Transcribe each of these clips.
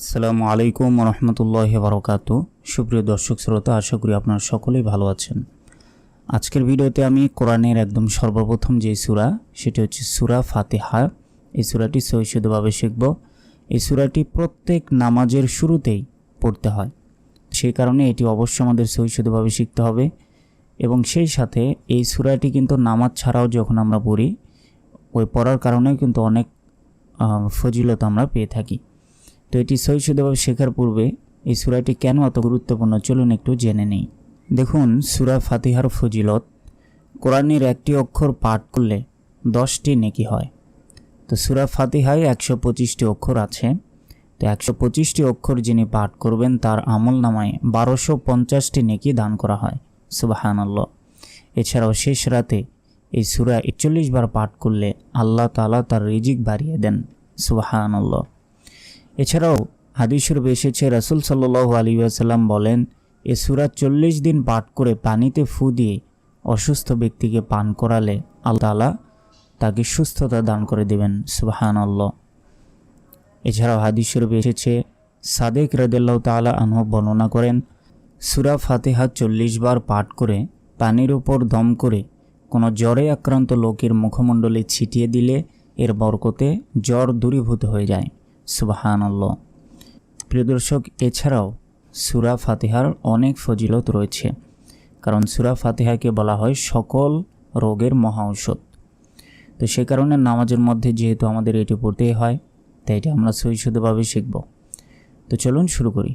আসসালামু আলাইকুম রহমতুল্লাহ বারকাত সুপ্রিয় দর্শক শ্রোতা, আশা করি আপনারা সকলেই ভালো আছেন। আজকের ভিডিওতে আমি কোরআনের একদম সর্বপ্রথম যে সূরা, সেটি হচ্ছে সুরা ফাতিহা। এই সুরাটি সহিষ্ণুভাবে শিখব। এই সুরাটি প্রত্যেক নামাজের শুরুতেই পড়তে হয়। সেই কারণে এটি অবশ্যই আমাদের সহিষ্ণুভাবে শিখতে হবে। এবং সেই সাথে এই সুরাটি কিন্তু নামাজ ছাড়াও যখন আমরা পড়ি, ওই পড়ার কারণেও কিন্তু অনেক ফজিলত আমরা পেয়ে থাকি। তো এটি সহিষ্ণুভাবে শেখার পূর্বে এই সূরাটি কেন এত গুরুত্বপূর্ণ চলুন একটু জেনে নেই। দেখুন, সুরা ফাতিহার ফজিলত, কোরআনের একটি অক্ষর পাঠ করলে দশটি নেকি হয়। তো সুরা ফাতিহায় একশো পঁচিশটি অক্ষর আছে। তো একশো পঁচিশটি অক্ষর যিনি পাঠ করবেন, তার আমল নামায় বারোশো পঞ্চাশটি নেকি দান করা হয়। সুবাহানাল্লাহ। এছাড়াও শেষ রাতে এই সূরা একচল্লিশ বার পাঠ করলে আল্লাহ তাআলা তার রিজিক বাড়িয়ে দেন। সুবাহানাল্লাহ। এছাড়াও হাদিসের এসেছে, রাসুল সাল্লাহ আলী আসাল্লাম বলেন, এ সুরা চল্লিশ দিন পাঠ করে পানিতে ফু দিয়ে অসুস্থ ব্যক্তিকে পান করালে আল্লাহ তাকে সুস্থতা দান করে দেবেন। সুবাহান আল্লাহ এছাড়াও হাদিস শরীফে এসেছে, সাদেক রদেল্লাহ তাআলা আনহ বর্ণনা করেন, সুরা ফাতেহা চল্লিশ বার পাঠ করে পানির উপর দম করে কোনো জ্বরে আক্রান্ত লোকের মুখমণ্ডলে ছিটিয়ে দিলে এর বরকতে জ্বর দূরীভূত হয়ে যায়। সুবাহান আল্লাহ প্রিয় দর্শক, এছাড়াও সুরা ফাতিহার অনেক ফজিলত রয়েছে। কারণ সুরা ফাতিহাকে বলা হয় সকল রোগের মহা ঔষধ। তো সে কারণে নামাজের মধ্যে যেহেতু আমাদের এটি পড়তেই হয়, তাই এটি আমরা সহিষ্ণুভাবে শিখব। তো চলুন শুরু করি।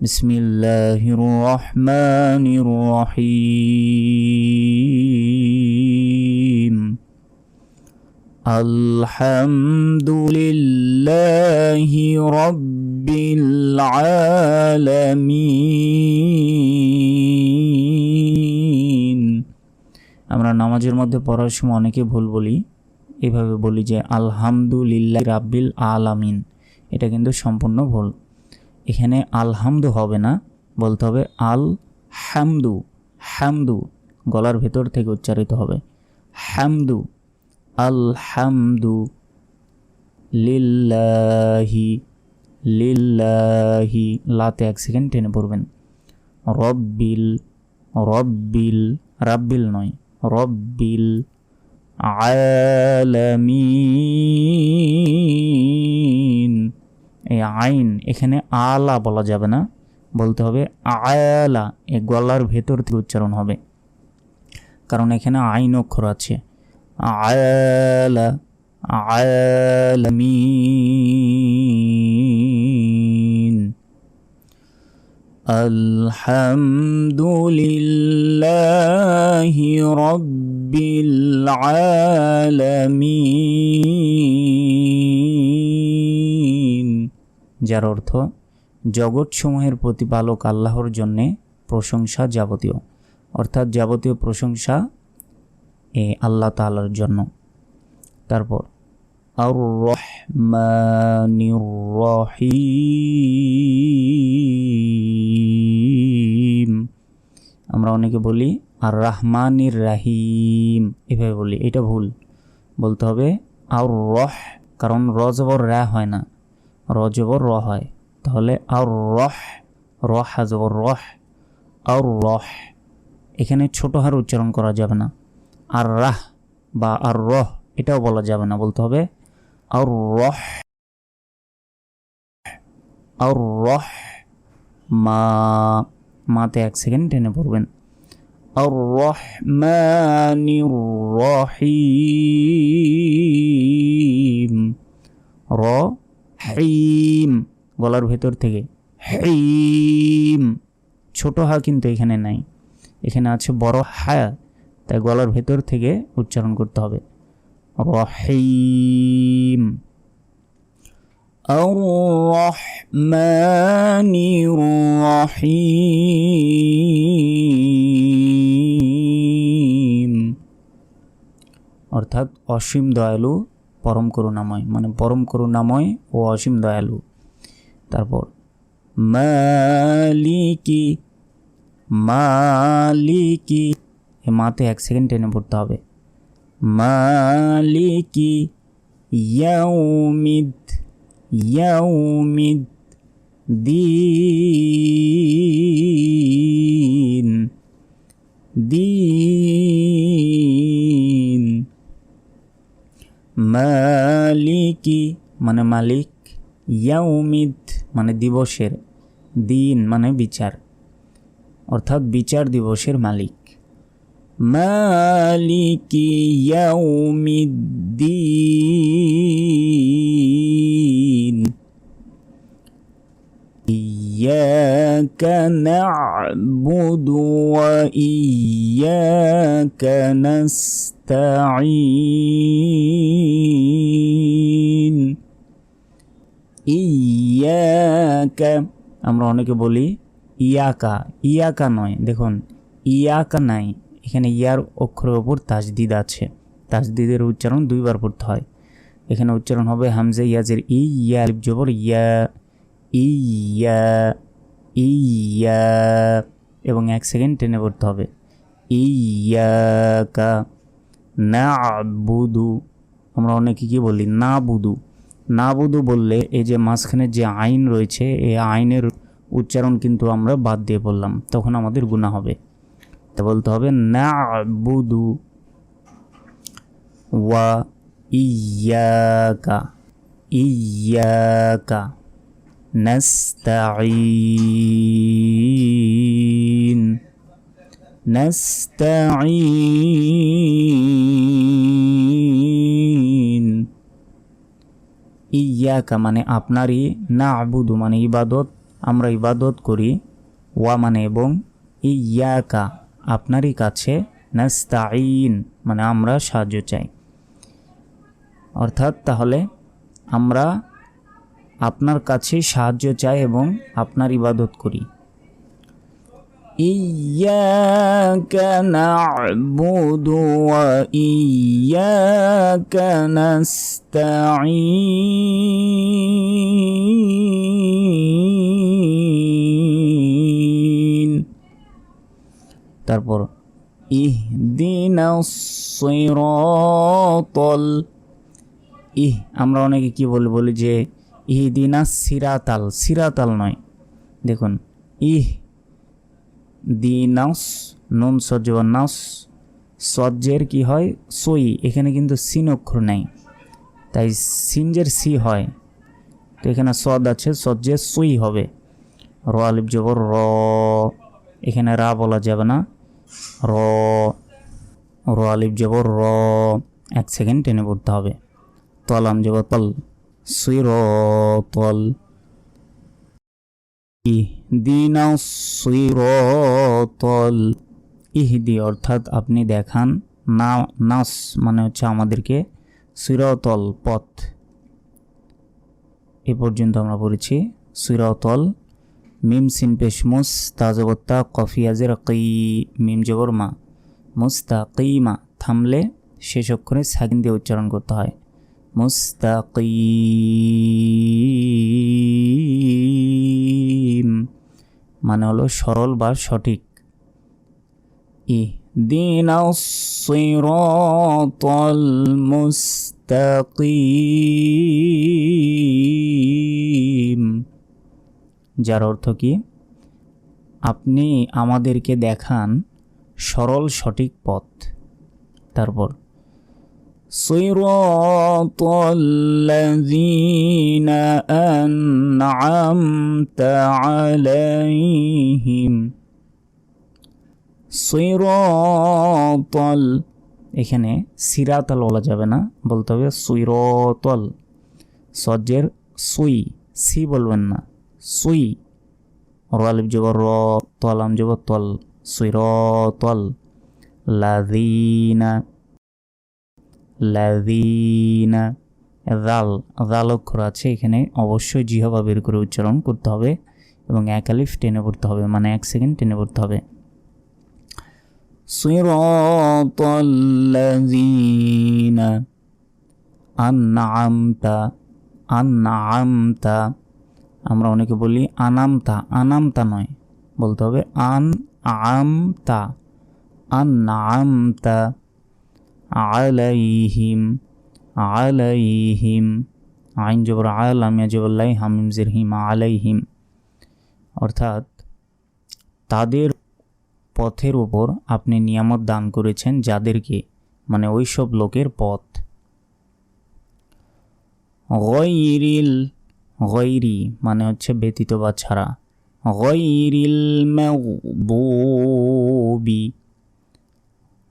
বিসমিল্লাহির রহমানির রহিম। الحمد لله رب العالمين আমরা নামাজের মধ্যে পড়ার সময় অনেকে ভুল বলি এভাবে বলি যে আলহামদুলিল্লাহ রাব্বিল আলামিন এটা কিন্তু সম্পূর্ণ ভুল এখানে আলহামদু হবে না বলতে হবে আল হামদু হামদু গলার ভেতর থেকে উচ্চারিত হবে হামদু আলহামদু লিল্লাহি লিল্লাহি। লাতে এক সেকেন্ড টেনে পড়বেন। রব্বিল রব্বিল, রাব্বিল নয়, রব্বিল আলামিন। এই আইন এখানে আলা বলা যাবে না, বলতে হবে আয়ালা এ গলার ভেতর থেকে উচ্চারণ হবে। কারণ এখানে আইন অক্ষর আছে। আলা আলমিন। আলহামদুলিল্লাহি রব্বিল আলামিন। যার অর্থ, জগৎসমূহের প্রতিপালক আল্লাহর জন্যে প্রশংসা যাবতীয়। অর্থাৎ যাবতীয় প্রশংসা আল্লাহ তাআলার জন্য। তারপর আর রহিম। আমরা অনেকে বলি আর রাহমানির রাহিম। এভাবে বলি, এটা ভুল। বলতে হবে আর রহ কারণ রজবর রা হয় না। রজবর র হয়। তাহলে আর রহ রহ হাজবর রহ আর রহ এখানে ছোট হার উচ্চারণ করা যাবে না। আর রাহ বা আর রহ এটাও বলা যাবে না, বলতে হবে আর রহ আর রহ মা, মাতে এক সেকেন্ড টেনে পড়বেন। আর রহমানির রহিম র হিম গলার ভেতর থেকে হিম, ছোট হা কিন্তু এখানে নাই। এখানে আছে বড় হা। তাই গলার ভেতর থেকে উচ্চারণ করতে হবে রহিম الرحمن الرحيم অর্থাৎ অসীম দয়ালু পরম করুণাময় মানে পরম করুণাময় ও অসীম দয়ালু তারপর মালিকি মালিকি এ মাতে এক সেকেন্ড টেনে পড়তে হবে। মালিকি ইয়াউমিদ ইয়াউমিদ দিন দিন। মালিকি মানে মালিক, ইয়াউমিদ মানে দিবসের, দিন মানে বিচার, অর্থাৎ বিচার দিবসের মালিক। মালিকি ইয়াউমিদ্দিন إياك نعبد وإياك نستعين ইয়াকা আমরা অনেকে বলি ইয়াকা ইয়াকা নয় দেখুন ইয়াকা নাই এখানে ইয়ার অক্ষরের ওপর তাজদিদ আছে। তাজদিদের উচ্চারণ দুইবার পড়তে হয়। এখানে উচ্চারণ হবে হামজে ইয়াজের ই, ইয়া জবর, ইয়া ইয়া ইয়া, এবং এক সেকেন্ড টেনে পড়তে হবে। ইয়াকা না বুদু আমরা অনেকে কি বলি? না বুদু না বুদু বললে এই যে মাঝখানে যে আইন রয়েছে, এই আইনের উচ্চারণ কিন্তু আমরা বাদ দিয়ে বললাম তখন আমাদের গুণা হবে। তা বলতে হবে না বুদু ওয়া ইয়াকা ইয়াকা نستعين نستعين ইয়াকা মানে আপনারই না আবুদু মানে ইবাদত আমরা ইবাদত করি ওয়া মানে এবং ইয়াকা আপনারই কাছে নাস্তাইন মানে আমরা সাহায্য চাই অর্থাৎ তাহলে আমরা আপনার কাছে সাহায্য চাই এবং আপনার ইবাদত করি إياك نعبد وإياك نستعين তারপর ইহদিনা সিরাতাল ইহ, আমরা অনেকে কি বলি বলি যে ইহ ইহদিনা সিরাতাল সিরাতাল নয়। দেখুন ইহ দিনাস নুন নাস, সজ্জের কি হয়? সই। এখানে কিন্তু সিন অক্ষর নেই। তাই সিনজের সি হয়। তো এখানে সদ আছে, সজ্জের সই হবে। র আলিফ জবর র। এখানে রা বলা যাবে না। র র আলিফ জবর র, এক সেকেন্ড টেনে পড়তে হবে। তলাম জবর তল সিরতল ইহদিনা সিরতল ইহদি অর্থাৎ আপনি দেখান না, নাস মানে হচ্ছে আমাদেরকে সিরতল পথ। এ পর্যন্ত আমরা পড়েছি সিরতল মিম সিন পেশ মুস তাজবত্তা কফিয়াজের কই মিম জবর মা মুস্তা মা থামলে শেষ অক্ষরে সাকিন দিয়ে উচ্চারণ করতে হয়। মুস্তাকিম মানে হলো সরল বা সঠিক। ইহদিনা সিরাতাল মুস্তাকিম। যার অর্থ কি আপনি আমাদেরকে দেখান সরল সঠিক পথ তারপর صراط الذين أنعمت عليهم সিরতল এখানে সিরাতল বলা যাবে না বলতে হবে সুইরতল সজ্জের সুই সি বলবেন না সুই। রালিব জবর র তলাম জবর তল, সুই র তল লাদিনা লাদিনা রাল অক্ষর আছে, এখানে অবশ্যই জিহবা বের করে উচ্চারণ করতে হবে এবং এক আলিফ টেনে পড়তে হবে মানে এক সেকেন্ড টেনে পড়তে হবে। সিরতল্লাযীনা আনআমতা আনআমতা আমরা অনেকে বলি আনামতা আনামতা নয়। বলতে হবে আন আমতা আনআমতা, আলাইহিম আলাইহিম, আইন জবর আল আমি জবল্লাই হামিম জিরহিম আলাইহিম। অর্থাৎ তাদের পথের উপর আপনি নিয়ামত দান করেছেন যাদেরকে মানে ওই সব লোকের পথ। গয়রিল গয়রি মানে হচ্ছে ব্যতীত বা ছাড়া। গয়রিল মাগদুবি।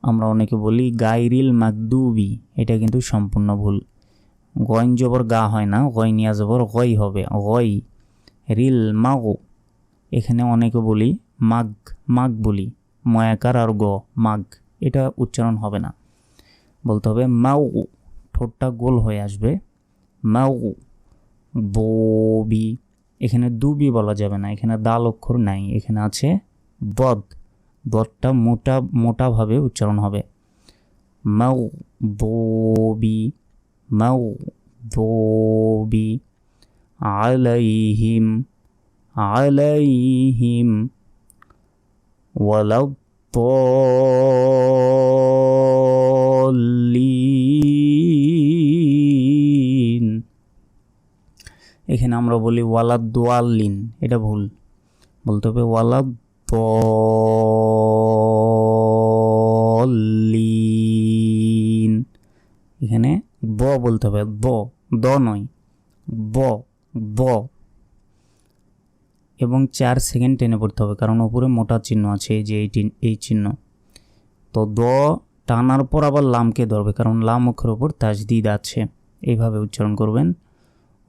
আমরা অনেকে বলি গাইরিল মাকদুবি এটা কিন্তু সম্পূর্ণ ভুল। গয়ন জবর গা হয় না গয়নিয়া জবর গই হবে, গই। রিল মাগো, এখানে অনেকে বলি মাগ মাগ বলি। ময়াকার আর গ, মাগ, এটা উচ্চারণ হবে না। বলতে হবে মাউ, ঠোঁটটা গোল হয়ে আসবে। মাউ ববি এখানে দুবি বলা যাবে না এখানে দাল অক্ষর নাই এখানে আছে বদ বদটা মোটা মোটাভাবে উচ্চারণ হবে মাউ ববি মাউ ববি আলাইহিম আলাইহিম ওয়ালা الضالين এখানে আমরা বলি ওয়ালা দোয়াল্লিন এটা ভুল। বলতে হবে ওয়ালা দলিন এখানে ব বলতে হবে, ব, দ নয়, ব ব। এবং চার সেকেন্ড টেনে পড়তে হবে, কারণ ওপরে মোটা চিহ্ন আছে, এই যে এই এই চিহ্ন। তো দ টানার পর আবার লামকে ধরবে, কারণ লাম অক্ষরের ওপর তাজদিদ আছে। এইভাবে উচ্চারণ করবেন।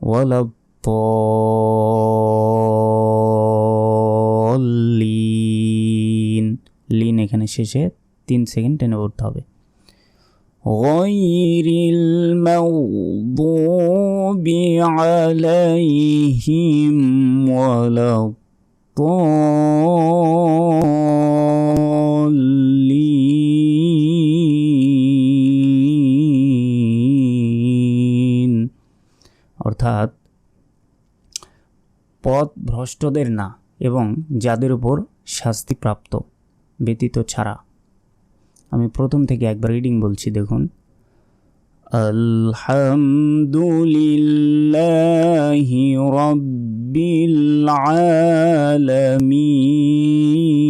ওয়ালা লিন লিন এখানে শেষে তিন সেকেন্ড টেনে পড়তে হবে غير المغضوب عليهم ولا الضالين অর্থাৎ পথ ভ্রষ্টদের না এবং যাদের উপর শাস্তিপ্রাপ্ত ব্যতীত ছাড়া। আমি প্রথম থেকে একবার রিডিং বলছি, দেখুন। আলহামদুলিল্লাহি রব্বিল আলামিন।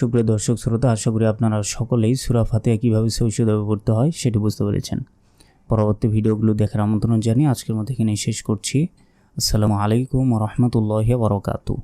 সুপ্রিয় দর্শক শ্রোতা, আশা করি আপনারা সকলেই সুরা ফাতেহা কীভাবে শৈশব পড়তে হয় সেটি বুঝতে পেরেছেন। পরবর্তী ভিডিওগুলো দেখার আমন্ত্রণ জানিয়ে আজকের মধ্যে এখানে শেষ করছি। আসসালামু আলাইকুম রহমতুল্লাহ বরকাতু